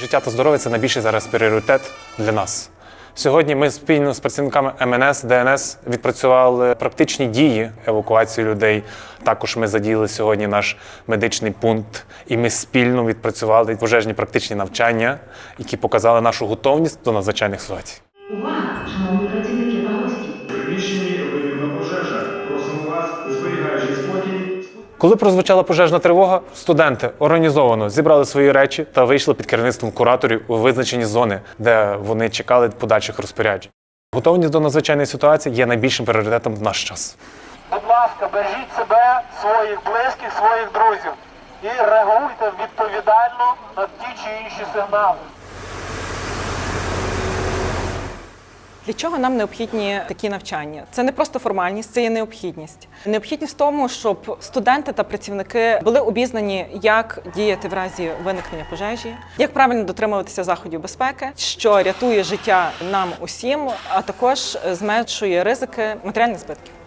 Життя та здоров'я це найбільший зараз пріоритет для нас. Сьогодні ми спільно з працівниками МНС, ДНС відпрацювали практичні дії евакуації людей. Також ми задіяли сьогодні наш медичний пункт, і ми спільно відпрацювали пожежні практичні навчання, які показали нашу готовність до надзвичайних ситуацій. Увага, шановні працівники та гості! Приміщенні виявлена пожежа. Просимо вас, спокій, Коли прозвучала пожежна тривога, студенти організовано зібрали свої речі та вийшли під керівництвом кураторів у визначені зони, де вони чекали подальших розпоряджень. Готовність до надзвичайної ситуації є найбільшим пріоритетом в наш час. Будь ласка, бережіть себе, своїх близьких, своїх друзів і реагуйте відповідально на ті чи інші сигнали. Для чого нам необхідні такі навчання? Це не просто формальність, це є необхідність. Необхідність в тому, щоб студенти та працівники були обізнані, як діяти в разі виникнення пожежі, як правильно дотримуватися заходів безпеки, що рятує життя нам усім, а також зменшує ризики матеріальних збитків.